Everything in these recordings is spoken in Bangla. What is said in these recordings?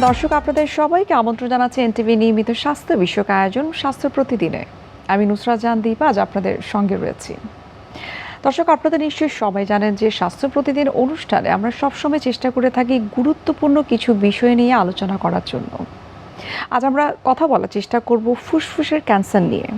সুপ্রিয় দর্শক, আপনাদের সবাইকে আমন্ত্রণ জানাচ্ছি এনটিভি নিয়মিত স্বাস্থ্য বিষয়ক আয়োজন, স্বাস্থ্য প্রতিদিনে। আমি নুসরাত জান দীপা আজ আপনাদের সঙ্গে রয়েছি। দর্শক, আপনাদের নিশ্চয়ই সবাই জানেন যে স্বাস্থ্য প্রতিদিন অনুষ্ঠানে আমরা সবসময় চেষ্টা করে থাকি গুরুত্বপূর্ণ কিছু বিষয় নিয়ে আলোচনা করার জন্য। আজ আমরা কথা বলার চেষ্টা করব ফুসফুসের ক্যান্সার নিয়ে।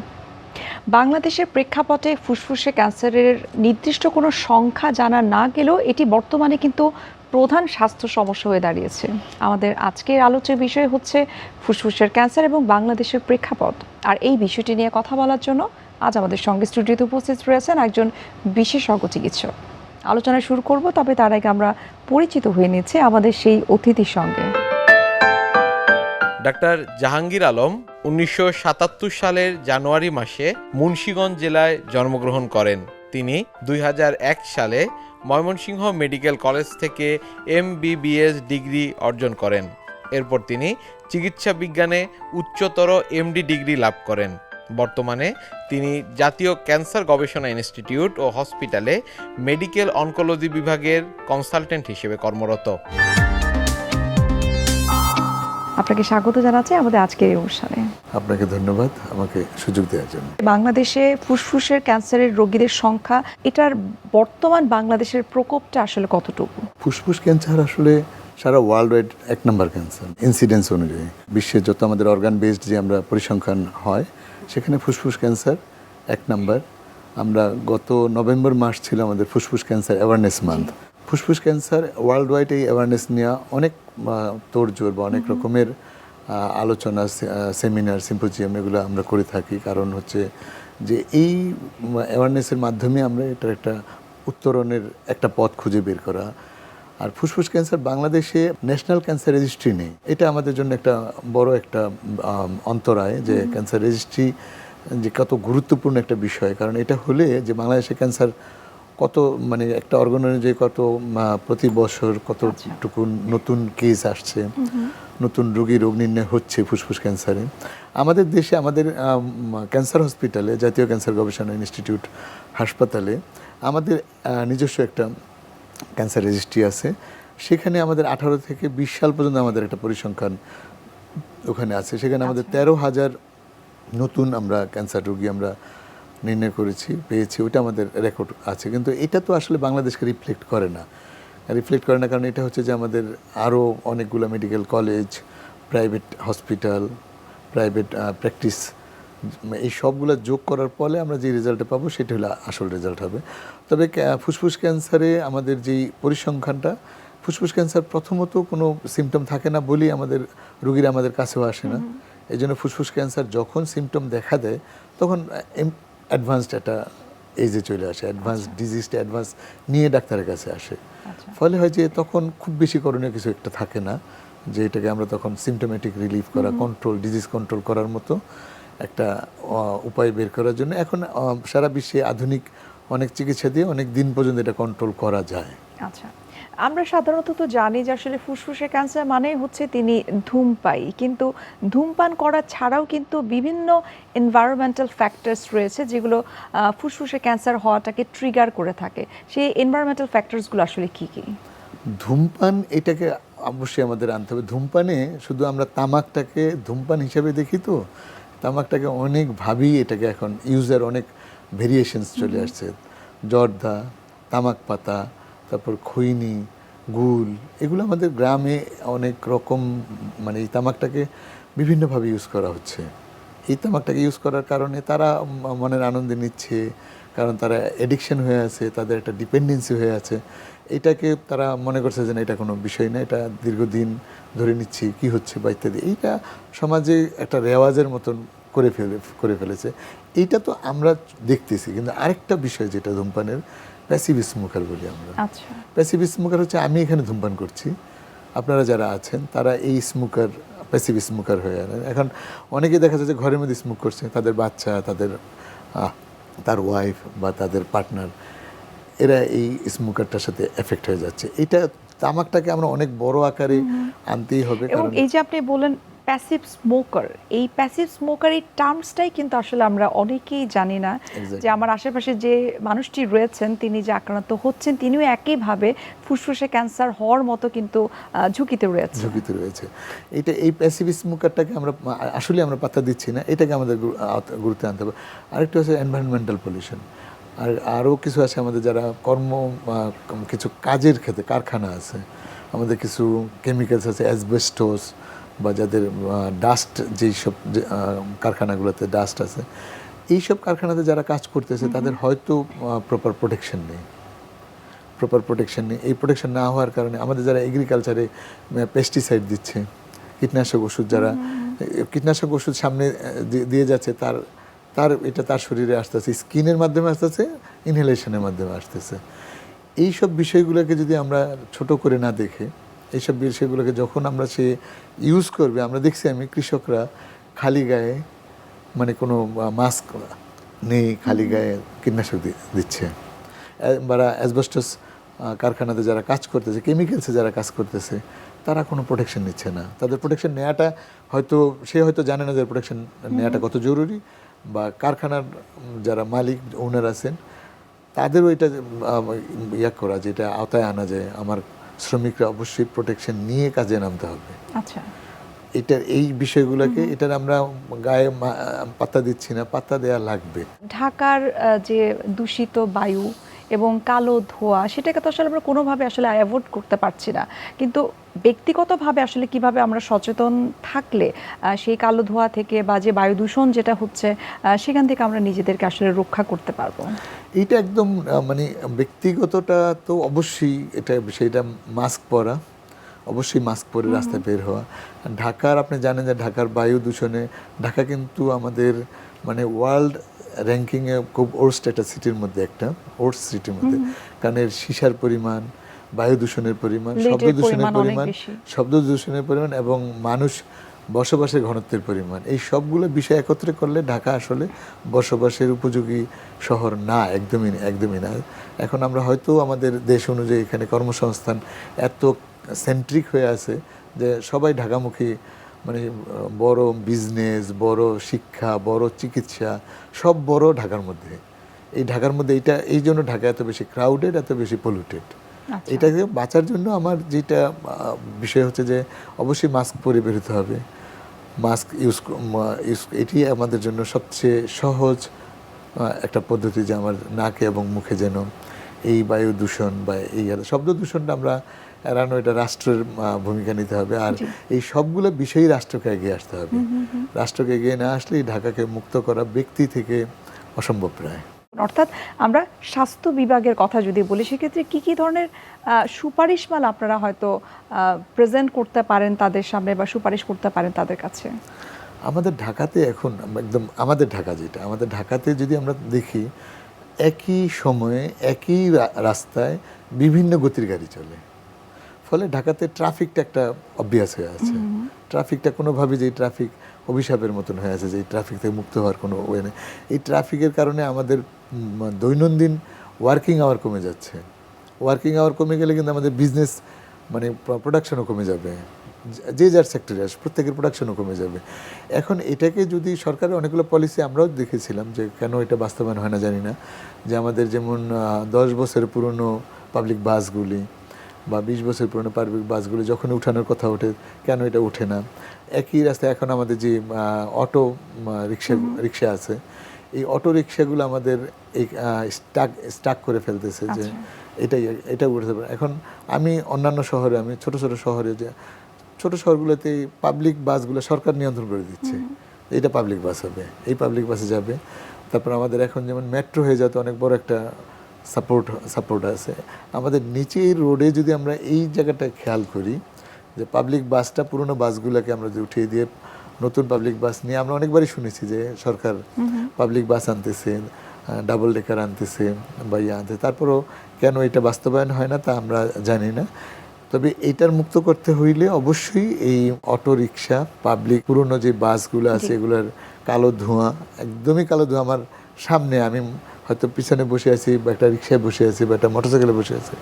বাংলাদেশের প্রেক্ষাপটে ফুসফুসে ক্যান্সারের নির্দিষ্ট কোনো সংখ্যা জানা না গেলেও এটি বর্তমানে কিন্তু প্রধান স্বাস্থ্য সমস্যা হয়ে দাঁড়িয়েছে। আমাদের আজকের আলোচ্য বিষয় হচ্ছে ফুসফুসের ক্যান্সার এবং বাংলাদেশের প্রেক্ষাপট। আর এই বিষয়টি নিয়ে কথা বলার জন্য আজ আমাদের সঙ্গে স্টুডিওতে উপস্থিত রয়েছেন একজন বিশেষজ্ঞ চিকিৎসক। আলোচনা শুরু করব, তবে তার আগে আমরা পরিচিত হয়ে নিচ্ছি আমাদের সেই অতিথির সঙ্গে। ডাক্তার জাহাঙ্গীর আলম উনিশশো সাতাত্তর সালের জানুয়ারি মাসে মুন্সিগঞ্জ জেলায় জন্মগ্রহণ করেন। তিনি দুই হাজার এক সালে ময়মনসিংহ মেডিকেল কলেজ থেকে এমবিবিএস ডিগ্রি অর্জন করেন। এরপর তিনি চিকিৎসা বিজ্ঞানে উচ্চতর এমডি ডিগ্রি লাভ করেন। বর্তমানে তিনি জাতীয় ক্যান্সার গবেষণা ইনস্টিটিউট ও হসপিটালে মেডিকেল অনকোলজি বিভাগের কনসালটেন্ট হিসেবে কর্মরত। আপনাকে স্বাগত জানাচ্ছি আমাদের আজকের এই অনুষ্ঠানে। আপনাকে ধন্যবাদ আমাকে সুযোগ দেওয়ার জন্য। বাংলাদেশে ফুসফুসের ক্যান্সারের রোগীদের সংখ্যা এটার বর্তমান বাংলাদেশের প্রকোপটা আসলে কতটুকু? ফুসফুস ক্যান্সার আসলে সারা ওয়ার্ল্ড ওয়াইড এক নম্বর ক্যান্সার ইনসিডেন্স অনুযায়ী। বিশ্বে যত আমাদের অর্গান বেসড যে আমরা পরিসংখ্যান হয় সেখানে ফুসফুস ক্যান্সার এক নম্বর। আমরা গত নভেম্বর মাস ছিল আমাদের ফুসফুস ক্যান্সার অ্যাওয়ারনেস মান্থ ফুসফুস ক্যান্সার ওয়ার্ল্ড ওয়াইড এই অ্যাওয়ারনেস নেওয়া অনেক তোড়জোড় বা অনেক রকমের আলোচনা সেমিনার সিম্পোজিয়াম এগুলো আমরা করে থাকি। কারণ হচ্ছে যে এই অ্যাওয়ারনেসের মাধ্যমে আমরা এটার একটা উত্তরণের একটা পথ খুঁজে বের করা। আর ফুসফুস ক্যান্সার বাংলাদেশে ন্যাশনাল ক্যান্সার রেজিস্ট্রি নেই। এটা আমাদের জন্য একটা বড় একটা অন্তরায় যে ক্যান্সার রেজিস্ট্রি যে কত গুরুত্বপূর্ণ একটা বিষয়। কারণ এটা হলে যে বাংলাদেশে ক্যান্সার কত মানে একটা অর্গান অনুযায়ী কত প্রতি বছর কতটুকু নতুন কেস আসছে নতুন রোগী রোগ নির্ণয় হচ্ছে ফুসফুস ক্যান্সারে। আমাদের দেশে আমাদের ক্যান্সার হসপিটালে জাতীয় ক্যান্সার গবেষণা ইনস্টিটিউট হাসপাতালে আমাদের নিজস্ব একটা ক্যান্সার রেজিস্ট্রি আছে। সেখানে আমাদের আঠারো থেকে বিশ সাল পর্যন্ত আমাদের একটা পরিসংখ্যান ওখানে আছে। সেখানে আমাদের তেরো হাজার নতুন আমরা ক্যান্সার রোগী আমরা নির্ণয় করেছি পেয়েছি ওটা আমাদের রেকর্ড আছে। কিন্তু এটা তো আসলে বাংলাদেশকে রিফ্লেক্ট করে না। রিফ্লেক্ট করে না কারণ এটা হচ্ছে যে আমাদের আরও অনেকগুলো medical college private hospital private practice এই সবগুলো যোগ করার ফলে আমরা যে রেজাল্টটা পাবো সেটা হলো আসল রেজাল্ট হবে। তবে ফুসফুস ক্যান্সারে আমাদের যেই পরিসংখ্যানটা ফুসফুস ক্যান্সার প্রথমত কোনো সিমটম থাকে না বলেই আমাদের রুগীরা আমাদের কাছেও আসে না। এই জন্য ফুসফুস ক্যান্সার যখন সিমটম দেখা দেয় তখন অ্যাডভান্সড একটা এজে চলে আসে অ্যাডভান্স ডিজিজটা অ্যাডভান্স নিয়ে ডাক্তারের কাছে আসে। ফলে হয় যে তখন খুব বেশি করণীয় কিছু একটা থাকে না যে এটাকে আমরা তখন সিমটোমেটিক রিলিফ করা কন্ট্রোল ডিজিজ কন্ট্রোল করার মতো একটা উপায় বের করার জন্য এখন সারা বিশ্বে আধুনিক অনেক চিকিৎসা দিয়ে অনেক দিন পর্যন্ত এটা কন্ট্রোল করা যায়। আচ্ছা। আমরা সাধারণত তো জানি যে আসলে ফুসফুসে ক্যান্সার মানেই হচ্ছে তিনি ধূমপায়ী। কিন্তু ধূমপান করা ছাড়াও কিন্তু বিভিন্ন এনভায়রনমেন্টাল ফ্যাক্টরস রয়েছে যেগুলো ফুসফুসে ক্যান্সার হওয়াটাকে ট্রিগার করে থাকে। সেই এনভায়রনমেন্টাল ফ্যাক্টরসগুলো আসলে কি কি? ধূমপান এটাকে অবশ্যই আমাদের আনতে হবে। ধূমপানে শুধু আমরা তামাকটাকে ধূমপান হিসেবে দেখি তো তামাকটাকে অনেক ভাবেই এটাকে এখন ইউজার অনেক ভেরিয়েশনস চলে আসছে। জর্দা তামাক পাতা তারপর খৈনি, গুল, এগুলো আমাদের গ্রামে অনেক রকম মানে এই তামাকটাকে বিভিন্নভাবে ইউজ করা হচ্ছে। এই তামাকটাকে ইউজ করার কারণে তারা মনের আনন্দে নিচ্ছে, কারণ তারা এডিকশন হয়ে আছে, তাদের একটা ডিপেন্ডেন্সি হয়ে আছে। এটাকে তারা মনে করছে যে না, এটা কোনো বিষয় না, এটা দীর্ঘদিন ধরে নিচ্ছি, কি হচ্ছে বা ইত্যাদি। এইটা সমাজে একটা রেওয়াজের মতন করে ফেলে, করে ফেলেছে। এইটা তো আমরা দেখতেছি, কিন্তু আরেকটা বিষয় যেটা ধূমপানের প্যাসিভ স্মোকার বলি আমরা। আচ্ছা। প্যাসিভ স্মোকার হচ্ছে আমি এখানে ধূমপান করছি। আপনারা যারা আছেন তারা এই স্মোকার প্যাসিভ স্মোকার হয়ে গেলেন এখন অনেকে দেখা যাচ্ছে ঘরের মধ্যে স্মোক করছে তাদের বাচ্চা তাদের তার ওয়াইফ বা তাদের পার্টনার এরা এই স্মোকারটার সাথে এফেক্ট হয়ে যাচ্ছে। এটা তামাকটাকে আমরা অনেক বড় আকারে আনতেই হবে কারণ এই যে আপনি বলেন প্যাসিভ স্মোকার এই প্যাসিভ স্মোকার এই টার্মসটাই কিন্তু আসলে আমরা অনেকেই জানি না যে আমার আশেপাশে যে মানুষটি রয়েছেন তিনি যে আক্রান্ত হচ্ছেন তিনিও একইভাবে ফুসফুসে ক্যান্সার হওয়ার মতো কিন্তু ঝুঁকিতে রয়েছে। ঝুঁকিতে রয়েছে। এটা এই প্যাসিভ স্মোকারটাকে আমরা আসলে আমরা পাত্তা দিচ্ছি না এটাকে আমাদের গুরুত্ব আনতে হবে। আরেকটা হচ্ছে এনভায়রনমেন্টাল পলিউশন আর আরও কিছু আছে আমাদের যারা কর্ম কিছু কাজের ক্ষেত্রে কারখানা আছে আমাদের কিছু কেমিক্যালস আছে অ্যাসবেস্টোস বা যাদের ডাস্ট যেই সব কারখানাগুলোতে ডাস্ট আছে এইসব কারখানাতে যারা কাজ করতেছে তাদের হয়তো প্রপার প্রোটেকশন নেই। প্রপার প্রোটেকশন নেই। এই প্রোটেকশন না হওয়ার কারণে আমাদের যারা এগ্রিকালচারে পেস্টিসাইড দিচ্ছে কীটনাশক ওষুধ যারা কীটনাশক ওষুধ সামনে দিয়ে যাচ্ছে তার তার এটা তার শরীরে আসতেছে স্কিনের মাধ্যমে আসতেছে ইনহেলেশনের মাধ্যমে আসতেছে। এইসব বিষয়গুলোকে যদি আমরা ছোট করে না দেখে এইসব বিষয়গুলোকে যখন আমরা সে ইউজ করবে আমরা দেখছি আমি কৃষকরা খালি গায়ে মানে কোনো মাস্ক নেই খালি গায়ে কীটনাশক দিচ্ছে। বা অ্যাসবেস্টস কারখানাতে যারা কাজ করতেছে কেমিক্যালসে যারা কাজ করতেছে তারা কোনো প্রোটেকশন নিচ্ছে না। তাদের প্রোটেকশন নেওয়াটা হয়তো সে হয়তো জানে না যে প্রোটেকশন নেওয়াটা কত জরুরি বা কারখানার যারা মালিক ওনার আছেন তাদেরও এটা ইয়া করা যেটা আওতায় আনা যায় আমার শ্রমিকরা অবশ্যই প্রোটেকশন নিয়ে কাজে নামতে হবে। আচ্ছা। এটা এই বিষয়গুলোকে এটার আমরা গায়ে পাতা পাত্তা দিচ্ছি না পাতা দেয়া লাগবে। ঢাকার যে দূষিত বায়ু এবং কালো ধোঁয়া সেটাকে তো আসলে আমরা কোনোভাবে আসলে অ্যাভয়েড করতে পারছি না। কিন্তু ব্যক্তিগতভাবে আসলে কীভাবে আমরা সচেতন থাকলে সেই কালো ধোঁয়া থেকে বা যে বায়ু দূষণ যেটা হচ্ছে সেখান থেকে আমরা নিজেদেরকে আসলে রক্ষা করতে পারব? এটা একদম মানে ব্যক্তিগতটা তো অবশ্যই এটা সেটা মাস্ক পরা অবশ্যই মাস্ক পরে রাস্তায় বের হওয়া। ঢাকার আপনি জানেন যে ঢাকার বায়ু দূষণে ঢাকা কিন্তু আমাদের মানে ওয়ার্ল্ড র্যাঙ্কিংয়ে খুব ওর্স্ট একটা সিটির মধ্যে একটা ওর্স সিটির মধ্যে। কারণ এর সীসার পরিমাণ বায়ু দূষণের পরিমাণ শব্দ দূষণের পরিমাণ। শব্দ দূষণের পরিমাণ এবং মানুষ বসবাসের ঘনত্বের পরিমাণ। এই সবগুলো বিষয় একত্রে করলে ঢাকা আসলে বসবাসের উপযোগী শহর না একদমই একদমই না। এখন আমরা হয়তো আমাদের দেশ অনুযায়ী এখানে কর্মসংস্থান এত সেন্ট্রিক হয়ে আছে যে সবাই ঢাকামুখী মানে বড় বিজনেস বড় শিক্ষা বড় চিকিৎসা সব বড় ঢাকার মধ্যে। এই ঢাকার মধ্যে এইটা এই জন্য ঢাকা এত বেশি ক্রাউডেড এত বেশি পলিউটেড আচ্ছা। এটাকে বাঁচার জন্য আমার যেটা বিষয় হচ্ছে যে অবশ্যই মাস্ক পরে বেরোতে হবে। মাস্ক ইউজ ইউজ এটি আমাদের জন্য সবচেয়ে সহজ একটা পদ্ধতি যে আমার নাকে এবং মুখে যেন এই বায়ু দূষণ বা এই শব্দ দূষণটা আমরা এড়ানো এটা রাষ্ট্রের ভূমিকা নিতে হবে। আর এই সবগুলো বিষয়ই রাষ্ট্রকে এগিয়ে আসতে হবে। রাষ্ট্রকে এগিয়ে না আসলে ঢাকাকে মুক্ত করা ব্যক্তি থেকে অসম্ভব প্রায় অর্থাৎ আমরা স্বাস্থ্য বিভাগের কথা যদি বলি সেক্ষেত্রে কি কি ধরনের সুপারিশমালা আপনারা হয়তো প্রেজেন্ট করতে পারেন তাদের সামনে বা সুপারিশ করতে পারেন তাদের কাছে? আমাদের ঢাকাতে এখন একদম আমাদের ঢাকা যেটা আমাদের ঢাকাতে যদি আমরা দেখি একই সময়ে একই রাস্তায় বিভিন্ন গতির গাড়ি চলে। ফলে ঢাকাতে ট্রাফিকটা একটা অভ্যাস হয়ে আছে। ট্রাফিকটা কোনোভাবে যে ট্রাফিক অভিশাপের মতন হয়ে আছে যে এই ট্রাফিক থেকে মুক্ত হওয়ার কোনো ওয়ে নেই। এই ট্রাফিকের কারণে আমাদের দৈনন্দিন ওয়ার্কিং আওয়ার কমে যাচ্ছে। ওয়ার্কিং আওয়ার কমে গেলে কিন্তু আমাদের বিজনেস মানে প্রোডাকশনও কমে যাবে। যে যার সেক্টরে আসে প্রত্যেকের প্রোডাকশনও কমে যাবে। এখন এটাকে যদি সরকারের অনেকগুলো পলিসি আমরাও দেখেছিলাম যে কেন এটা বাস্তবায়ন হয় না জানি না। যে আমাদের যেমন দশ বছরের পুরনো পাবলিক বাসগুলি বা বিশ বছর পুরনো পাবলিক বাসগুলো যখন উঠানোর কথা ওঠে কেন এটা ওঠে না? একই রাস্তায় এখন আমাদের যে অটো রিক্সা রিক্সা আছে এই অটো রিক্সাগুলো আমাদের এই স্টাক স্টাক করে ফেলতেছে যে এটাই এটা উঠতে পারে এখন আমি অন্যান্য শহরে আমি ছোট ছোট শহরে যে ছোট শহরগুলোতে পাবলিক বাসগুলো সরকার নিয়ন্ত্রণ করে দিচ্ছে। এটা পাবলিক বাস হবে এই পাবলিক বাসে যাবে। তারপর আমাদের এখন যেমন মেট্রো হয়ে যাতে অনেক বড় একটা সাপোর্ট সাপোর্ট আছে। আমাদের নিচের রোডে যদি আমরা এই জায়গাটা খেয়াল করি যে পাবলিক বাসটা পুরনো বাসগুলোকে আমরা যদি উঠিয়ে দিয়ে নতুন পাবলিক বাস নিয়ে আমরা অনেকবারই শুনেছি যে সরকার পাবলিক বাস আনতেছে ডাবল ডেকার আনতেছে বা ইয়ে আনতে তারপরও কেন এটা বাস্তবায়ন হয় না তা আমরা জানি না। তবে এটার মুক্ত করতে হইলে অবশ্যই এই অটো রিক্সা পাবলিক পুরনো যে বাসগুলো আছে এগুলোর কালো ধোঁয়া একদমই কালো ধোঁয়া আমার সামনে আমি হয়তো পিছনে বসে আছি বা একটা রিক্সায় বসে আছি বা একটা মোটরসাইকেলে বসে আছি।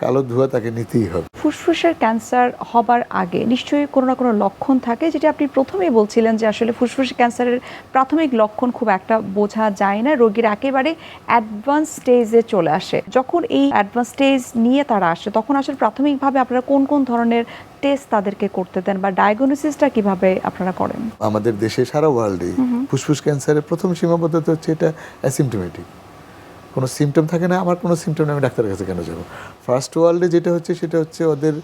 কালো ধোঁয়া তাকে নিতেই হবে। ফুসফুসের ক্যান্সার হবার আগে নিশ্চয়ই কোনো না কোনো লক্ষণ থাকে যেটা আপনি প্রথমেই বলছিলেন যে আসলে ফুসফুসের ক্যান্সারের প্রাথমিক লক্ষণ খুব একটা বোঝা যায় না। রোগীর একেবারে অ্যাডভান্স স্টেজে চলে আসে। যখন এই অ্যাডভান্স স্টেজ নিয়ে তারা আসে তখন আসলে প্রাথমিকভাবে আপনারা কোন কোন ধরনের টেস্ট তাদেরকে করতে দেন বা ডায়াগনোসিসটা কীভাবে আপনারা করেন? আমাদের দেশে সারা ওয়ার্ল্ডে ফুসফুস ক্যান্সারের প্রথম সীমাবদ্ধতা হচ্ছে এটা অ্যাসিমটোমেটিক কোনো সিমটম থাকে না, আমার কোনো সিমটম আমি ডাক্তারের কাছে কেন যাব? ফার্স্ট ওয়ার্ল্ডে যেটা হচ্ছে, সেটা হচ্ছে ওদের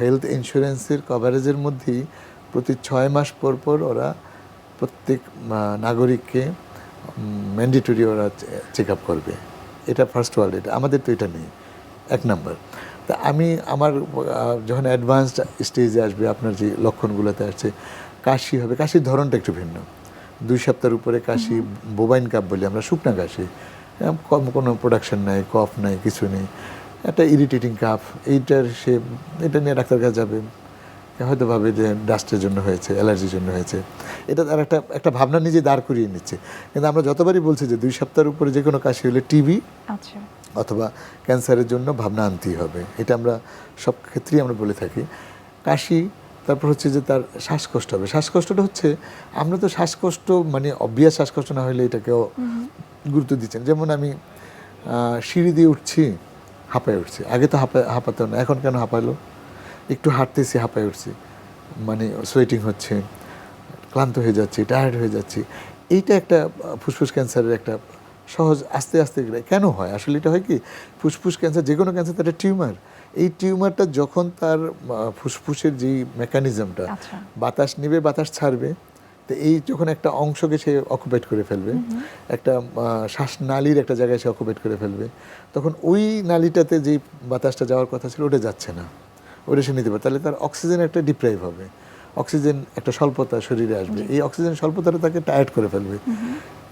হেলথ ইন্স্যুরেন্সের কভারেজের মধ্যেই প্রতি ছয় মাস পর পর ওরা প্রত্যেক নাগরিককে ম্যান্ডেটরি ওরা চেক আপ করবে। এটা ফার্স্ট ওয়ার্ল্ড এটা আমাদের তো এটা নেই। এক নাম্বার। তা আমি, আমার যখন অ্যাডভান্সড স্টেজে আসবে, আপনার যে লক্ষণগুলোতে আসছে, কাশি হবে, কাশির ধরনটা একটু ভিন্ন। দুই সপ্তাহের উপরে কাশি বোবাইন কাপ বলি আমরা শুকনা কাশি। কম কোনো প্রোডাকশন নাই কফ নাই কিছু নেই। একটা ইরিটেটিং কাপ এইটার সে এটা নিয়ে ডাক্তার কাছে যাবে। হয়তো ভাবে যে ডাস্টের জন্য হয়েছে অ্যালার্জির জন্য হয়েছে। এটা তার একটা একটা ভাবনা নিজে দাঁড় করিয়ে নিচ্ছে। কিন্তু আমরা যতবারই বলছি যে দুই সপ্তাহের উপরে যে কোনো কাশি হলে টিবি আচ্ছা। অথবা ক্যান্সারের জন্য ভাবনা আনতেই হবে। এটা আমরা সব ক্ষেত্রেই আমরা বলে থাকি। কাশি তারপর হচ্ছে যে তার শ্বাসকষ্ট হবে। শ্বাসকষ্টটা হচ্ছে আমরা তো শ্বাসকষ্ট মানে অবভিয়াস শ্বাসকষ্ট না হলে এটাকেও গুরুত্ব দিচ্ছেন। যেমন আমি সিঁড়ি দিয়ে উঠছি হাঁপায় উঠছি। আগে তো হাঁপা হাঁপাতো না এখন কেন হাঁপালো? একটু হাঁটতেছি হাঁপায় উঠছি। মানে সোয়েটিং হচ্ছে ক্লান্ত হয়ে যাচ্ছি টায়ার্ড হয়ে যাচ্ছি। এইটা একটা ফুসফুস ক্যান্সারের একটা সহজ আস্তে আস্তে কেন হয়? আসলে এটা হয় কি ফুসফুস ক্যান্সার যে কোনো ক্যান্সার তার টিউমার। এই টিউমারটা যখন তার ফুসফুসের যে মেকানিজমটা আচ্ছা। বাতাস নেবে বাতাস ছাড়বে তো এই যখন একটা অংশকে সে অকুপেট করে ফেলবে একটা শ্বাসনালীর একটা জায়গায় সে অকুপেট করে ফেলবে তখন ওই নালীটাতে যেই বাতাসটা যাওয়ার কথা ছিল ওটা যাচ্ছে না। ওটা সে নিতে পারে তাহলে তার অক্সিজেন একটা ডিপ্রাইভ হবে। অক্সিজেন একটা স্বল্পতা শরীরে আসবে। এই অক্সিজেন স্বল্পতাটা তাকে টায়ার্ড করে ফেলবে।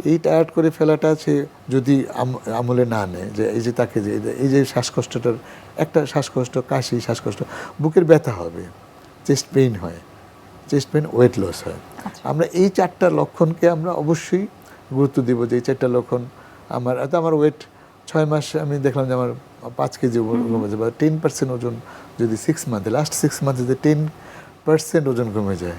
এই টায়ার্ড করে ফেলাটা সে যদি আম- আমলে না নেয় যে এই যে তাকে যে এই যে শ্বাসকষ্টটার একটা শ্বাসকষ্ট কাশি শ্বাসকষ্ট বুকের ব্যথা হবে চেস্ট পেইন হয় চেস্ট পেন ওয়েট লস হয়। আমরা এই চারটা লক্ষণকে আমরা অবশ্যই গুরুত্ব দিব যে এই চারটা লক্ষণ আমার এত আমার ওয়েট ছয় মাস আমি দেখলাম যে আমার পাঁচ কেজি ওজন কমেছে বা টেন পার্সেন্ট ওজন যদি সিক্স মান্থে লাস্ট সিক্স মান্থে যদি টেন পার্সেন্ট ওজন কমে যায়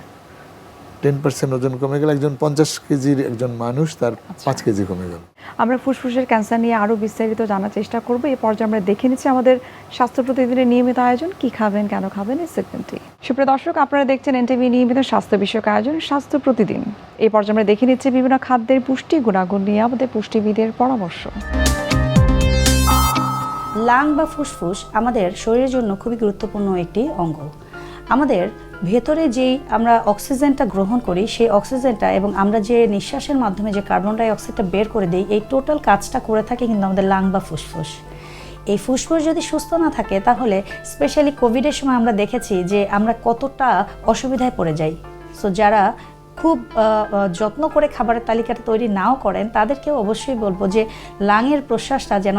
টেন পার্সেন্ট ওজন কমে গেলে একজন পঞ্চাশ কেজির একজন মানুষ তার পাঁচ কেজি কমে গেল আমরা ফুসফুসের ক্যান্সার নিয়ে আরও বিস্তারিত জানার চেষ্টা করব। এই পর্যায়ে আমরা দেখে নিচ্ছি আমাদের স্বাস্থ্য প্রতিদিনের নিয়মিত আয়োজন কি খাবেন কেন খাবেন এই সেগমেন্টটি সুপ্রিয় দর্শক আপনারা দেখছেন এনটিভি নিয়মিত স্বাস্থ্য বিষয়ক আয়োজন স্বাস্থ্য প্রতিদিন। এই পর্যায়ে আমরা দেখে নিচ্ছি বিভিন্ন খাদ্যের পুষ্টি গুণাগুণ নিয়ে আমাদের পুষ্টিবিদের পরামর্শ। লাং বা ফুসফুস আমাদের শরীরের জন্য খুবই গুরুত্বপূর্ণ একটি অঙ্গ। আমাদের ভেতরে যেই আমরা অক্সিজেনটা গ্রহণ করি, সেই অক্সিজেনটা এবং আমরা যে নিঃশ্বাসের মাধ্যমে যে কার্বন ডাই অক্সাইডটা বের করে দিই, এই টোটাল কাজটা করে থাকে কিন্তু আমাদের লাং বা ফুসফুস। এই ফুসফুস যদি সুস্থ না থাকে, তাহলে স্পেশালি কোভিডের সময় আমরা দেখেছি যে আমরা কতটা অসুবিধায় পড়ে যাই। সো যারা খুব যত্ন করে খাবারের তালিকাটা তৈরি নাও করেন, তাদেরকেও অবশ্যই বলব যে লাঙের প্রশ্বাসটা যেন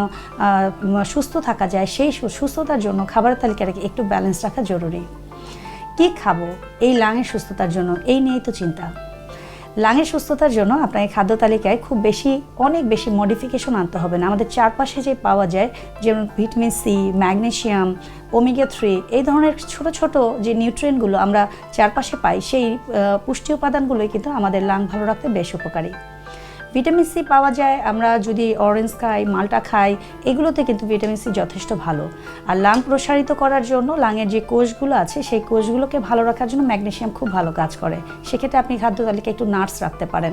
সুস্থ থাকা যায়, সেই সুস্থতার জন্য খাবারের তালিকাটাকে একটু ব্যালেন্স রাখা জরুরি। কি খাব? এই লাঙের সুস্থতার জন্য, এই নিয়েই তো চিন্তা। লাঙের সুস্থতার জন্য আপনাকে খাদ্য তালিকায় খুব বেশি, অনেক বেশি মডিফিকেশন আনতে হবে না। আমাদের চারপাশে যে পাওয়া যায়, যেমন vitamin C magnesium omega three এই ধরনের ছোট ছোট যে নিউট্রিয়েন্টগুলো আমরা চারপাশে পাই, সেই পুষ্টি উপাদানগুলোই কিন্তু আমাদের লাং ভালো রাখতে বেশ উপকারী। ভিটামিন সি পাওয়া যায়, আমরা যদি অরেঞ্জ খাই, মালটা খাই, এগুলোতে কিন্তু ভিটামিন সি যথেষ্ট ভালো। আর লাং প্রসারিত করার জন্য লাঙের যে কোষগুলো আছে, সেই কোষগুলোকে ভালো রাখার জন্য ম্যাগনেসিয়াম খুব ভালো কাজ করে। সেক্ষেত্রে আপনি খাদ্য তালিকায় একটু নাটস রাখতে পারেন।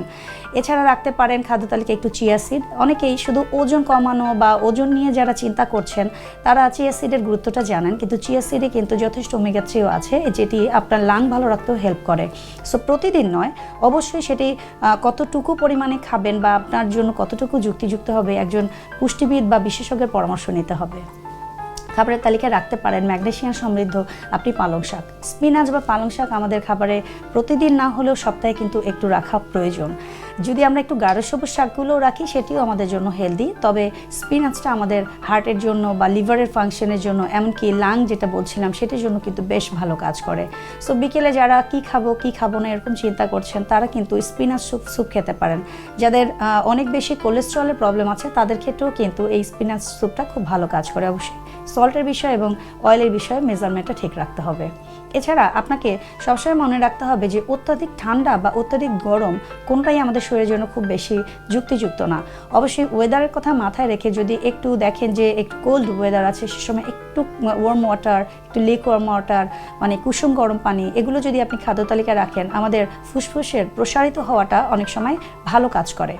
এছাড়া রাখতে পারেন খাদ্য তালিকায় একটু চিয়াসিড অনেকেই শুধু ওজন কমানো বা ওজন নিয়ে যারা চিন্তা করছেন, তারা চিয়াসিডের গুরুত্বটা জানেন, কিন্তু চিয়াসিডে কিন্তু যথেষ্ট ওমেগা থ্রিও আছে, যেটি আপনার লাং ভালো রাখতেও হেল্প করে। সো প্রতিদিন নয়, অবশ্যই সেটি কতটুকু পরিমাণে খাবেন বা আপনার জন্য কতটুকু যুক্তিযুক্ত হবে একজন পুষ্টিবিদ বা বিশেষজ্ঞের পরামর্শ নিতে হবে। খাবারের তালিকায় রাখতে পারেন ম্যাগনেশিয়াম সমৃদ্ধ আপনি পালং শাক। স্পিনাচ বা পালং শাক আমাদের খাবারে প্রতিদিন না হলেও সপ্তাহে কিন্তু একটু রাখা প্রয়োজন। যদি আমরা একটু গাঢ় সবুজ শাকগুলো রাখি, সেটিও আমাদের জন্য হেলদি তবে স্পিনাচটা আমাদের হার্টের জন্য বা লিভারের ফাংশনের জন্য, এমনকি লাং যেটা বলছিলাম, সেটির জন্য কিন্তু বেশ ভালো কাজ করে। সো বিকেলে যারা কি খাব কি খাব না, এরকম চিন্তা করছেন, তারা কিন্তু স্পিনাচ স্যুপ স্যুপ খেতে পারেন। যাদের অনেক বেশি কোলেস্ট্রলের প্রবলেম আছে, তাদের ক্ষেত্রেও কিন্তু এই স্পিনাচ স্যুপটা খুব ভালো কাজ করে, অবশ্যই। সল্টের বিষয় এবং অয়েলের বিষয়ে মেজারমেন্টটা ঠিক রাখতে হবে। এছাড়া আপনাকে সবসময় মনে রাখতে হবে যে অত্যাধিক ঠান্ডা বা অত্যাধিক গরম কোনটাই আমাদের শরীরের জন্য খুব বেশি যুক্তিযুক্ত না। অবশ্যই ওয়েদারের কথা মাথায় রেখে যদি একটু দেখেন যে একটু কোল্ড ওয়েদার আছে, সে সময় একটু ওয়ার্ম ওয়াটার একটু লেক ওয়ার্ম ওয়াটার মানে কুসুম গরম পানি, এগুলো যদি আপনি খাদ্য তালিকায় রাখেন, আমাদের ফুসফুসের প্রসারিত হওয়াটা অনেক সময় ভালো কাজ করে।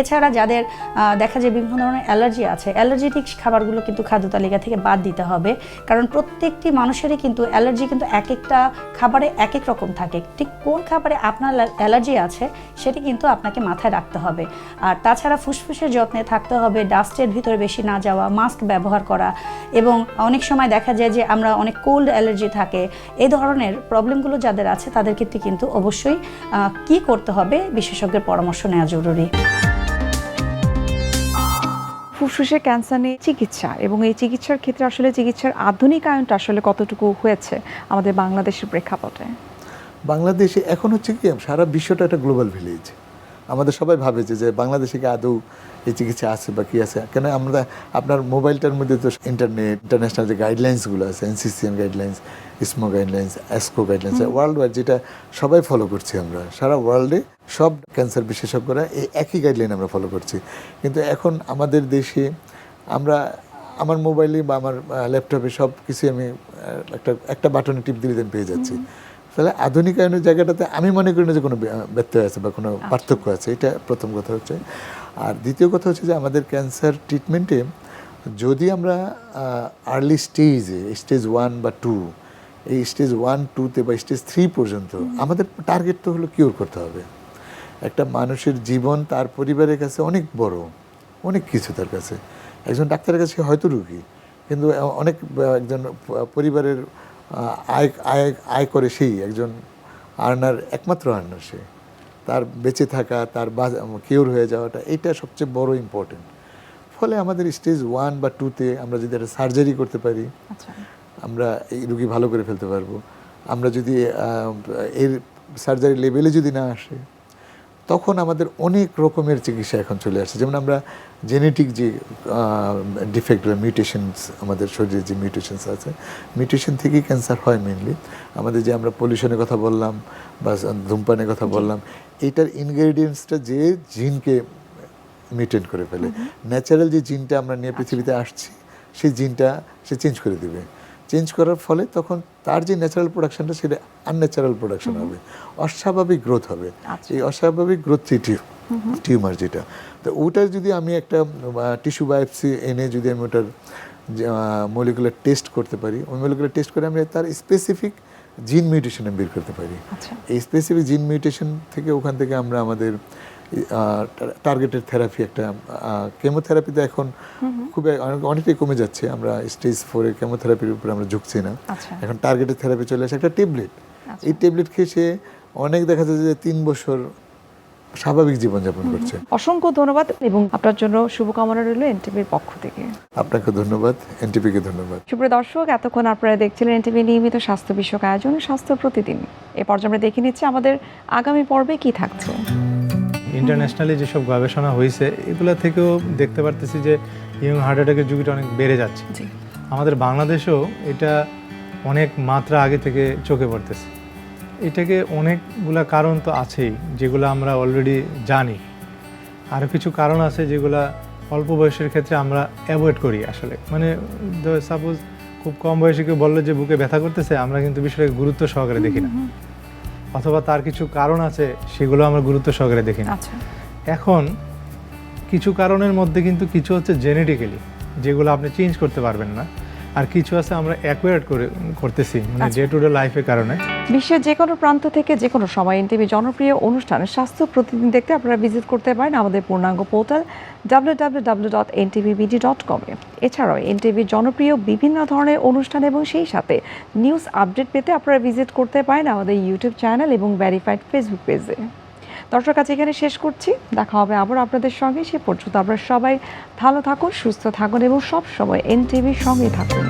এছাড়া যাদের দেখা যায় বিভিন্ন ধরনের অ্যালার্জি আছে, অ্যালার্জেটিক খাবারগুলো কিন্তু খাদ্য তালিকা থেকে বাদ দিতে হবে। কারণ প্রত্যেকটি মানুষেরই কিন্তু অ্যালার্জি কিন্তু এক একটা খাবারে এক এক রকম থাকে। ঠিক কোন খাবারে আপনার অ্যালার্জি আছে, সেটি কিন্তু আপনাকে মাথায় রাখতে হবে। আর তাছাড়া ফুসফুসের যত্নে থাকতে হবে, ডাস্টের ভিতরে বেশি না যাওয়া, মাস্ক ব্যবহার করা এবং অনেক সময় দেখা যায় যে আমরা অনেক কোল্ড অ্যালার্জি থাকে এই ধরনের প্রবলেমগুলো যাদের আছে তাদের ক্ষেত্রে কিন্তু অবশ্যই কি করতে হবে বিশেষজ্ঞের পরামর্শ নেওয়া জরুরি। ফুসফুসের ক্যান্সার নিয়ে চিকিৎসা এবং এই চিকিৎসার ক্ষেত্রে আসলে চিকিৎসার আধুনিক আধুনিকায়নটা আসলে কতটুকু হয়েছে আমাদের বাংলাদেশের প্রেক্ষাপটে? বাংলাদেশে এখন হচ্ছে কি, সারা বিশ্বটা একটা গ্লোবাল ভিলেজ আমাদের সবাই ভাবে যে যে বাংলাদেশে কি আদৌ এই চিকিৎসা আছে বা কী আছে? কেন আমরা আপনার মোবাইলটার মধ্যে তো ইন্টারনেট ইন্টারন্যাশনাল যে গাইডলাইন্সগুলো আছে NCCN guidelines ESMO guidelines ASCO guidelines worldwide যেটা সবাই ফলো করছি আমরা। সারা ওয়ার্ল্ডে সব ক্যান্সার বিশেষজ্ঞরা এই একই গাইডলাইন আমরা ফলো করছি। কিন্তু এখন আমাদের দেশে আমরা আমার মোবাইলে বা আমার ল্যাপটপে সব কিছু আমি একটা একটা বাটনে টিপ দিলে পেয়ে যাচ্ছি। তাহলে আধুনিকায়নের জায়গাটাতে আমি মনে করি না যে কোনো ব্যত্যয় আছে বা কোনো পার্থক্য আছে। এটা প্রথম কথা হচ্ছে। আর দ্বিতীয় কথা হচ্ছে যে আমাদের ক্যান্সার ট্রিটমেন্টে যদি আমরা আর্লি স্টেজে স্টেজ ওয়ান বা টু এই স্টেজ ওয়ান টুতে বা স্টেজ থ্রি পর্যন্ত আমাদের টার্গেট তো হলো কিওর করতে হবে। একটা মানুষের জীবন তার পরিবারের কাছে অনেক বড় অনেক কিছু তার কাছে। একজন ডাক্তারের কাছে হয়তো রুগী কিন্তু অনেক একজন পরিবারের আয় আয় আয় করে সেই একজন আর্নার একমাত্র আর্নার সে। তার বেঁচে থাকা তার কিওর হয়ে যাওয়াটা এটা সবচেয়ে বড় ইম্পর্টেন্ট ফলে আমাদের স্টেজ ওয়ান বা টুতে আমরা যদি একটা সার্জারি করতে পারি আচ্ছা। আমরা এই রুগী ভালো করে ফেলতে পারব। আমরা যদি এর সার্জারি লেভেলে যদি না আসে তখন আমাদের অনেক রকমের চিকিৎসা এখন চলে আসছে। যেমন আমরা জেনেটিক যে ডিফেক্ট বা মিউটেশনস আমাদের শরীরে যে মিউটেশনস আছে মিউটেশন থেকেই ক্যান্সার হয় মেনলি আমাদের যে আমরা পলিউশনের কথা বললাম বা ধূমপানের কথা বললাম এটার ইনগ্রেডিয়েন্টসটা যে জিনকে মিউটেট করে ফেলে। ন্যাচারাল যে জিনটা আমরা নিয়ে পৃথিবীতে আসছি সেই জিনটা সে চেঞ্জ করে দিবে। চেঞ্জ করার ফলে তখন তার যে ন্যাচারাল প্রোডাকশনটা সেটা আনন্যাচারাল প্রোডাকশন হবে অস্বাভাবিক গ্রোথ হবে। আচ্ছা। এই অস্বাভাবিক গ্রোথ টিউমার যেটা। তো ওটার যদি আমি একটা টিস্যু বায়োপসি এনে যদি আমি ওটার মলিকুলার টেস্ট করতে পারি ওই মলিকুলার টেস্ট করে আমি তার স্পেসিফিক জিন মিউটেশন আমি বের করতে পারি। আচ্ছা। এই স্পেসিফিক জিন মিউটেশন থেকে ওখান থেকে আমরা আমাদের টার্গেটেড থেরাপি একটা কেমোথেরাপিতে এখন খুব অনেক- অনেকটাই কমে যাচ্ছে। আমরা স্টেজ ফোরে কেমোথেরাপির উপরে আমরা ঝুঁকছি না। আচ্ছা। এখন টার্গেটেড থেরাপি চলে আসে একটা ট্যাবলেট এই ট্যাবলেট খেয়ে সে অনেক দেখা যাচ্ছে যে তিন বছর স্বাভাবিক জীবনযাপন করছে। অসংখ্য ধন্যবাদ এবং আপনার জন্য শুভকামনা রইল এনটিভির পক্ষ থেকে। আপনাকে ধন্যবাদ এনটিপিকে ধন্যবাদ। সুপ্রিয় দর্শক এতক্ষণ আপনারা দেখছিলেন এনটিভি নিয়মিত স্বাস্থ্য বিষয়ক আয়োজন স্বাস্থ্য প্রতিদিন। এ পর্যায়ে আমরা দেখে নিচ্ছি আমাদের আগামী পর্বে কি থাকছে। ইন্টারন্যাশনালি যেসব গবেষণা হয়েছে এগুলো থেকেও দেখতে পারতেছি যে ইয়ং হার্ট অ্যাটাকের ঝুঁকিটা অনেক বেড়ে যাচ্ছে। আমাদের বাংলাদেশেও এটা অনেক মাত্রা আগে থেকে চোখে পড়তেছে। এটাকে অনেকগুলা কারণ তো আছেই যেগুলো আমরা অলরেডি জানি। আরও কিছু কারণ আছে যেগুলা অল্প বয়সের ক্ষেত্রে আমরা অ্যাভয়েড করি আসলে। মানে সাপোজ খুব কম বয়সে কেউ বলল যে বুকে ব্যথা করতেছে আমরা কিন্তু বিষয়টাকে গুরুত্ব সহকারে দেখি না। অথবা তার কিছু কারণ আছে সেগুলো আমরা গুরুত্ব সহকারে দেখি না আচ্ছা। এখন কিছু কারণের মধ্যে কিন্তু কিছু হচ্ছে জেনেটিক্যালি যেগুলো আপনি চেঞ্জ করতে পারবেন না। আর কিছু আছে আমরা অ্যাকোয়ার্ড করে করতেছি মানে। ডে টু ডে লাইফের কারণে। বিশ্বের যে কোনো প্রান্ত থেকে যে কোনো সময় এনটিভি জনপ্রিয় অনুষ্ঠান স্বাস্থ্য প্রতিদিন দেখতে আপনারা ভিজিট করতে পারেন আমাদের পূর্ণাঙ্গ পোর্টাল ডট কমে এছাড়াও এনটিভির জনপ্রিয় বিভিন্ন ধরনের অনুষ্ঠান এবং সেই সাথে নিউজ আপডেট পেতে আপনারা ভিজিট করতে পারেন আমাদের ইউটিউব চ্যানেল এবং ভেরিফাইড ফেসবুক পেজে দর্শক, আজ এখানে শেষ করছি। দেখা হবে আবার আপনাদের সঙ্গে। সে পর্যন্ত আপনারা সবাই ভালো থাকুন, সুস্থ থাকুন এবং সব সময় এনটিভির সঙ্গে থাকুন।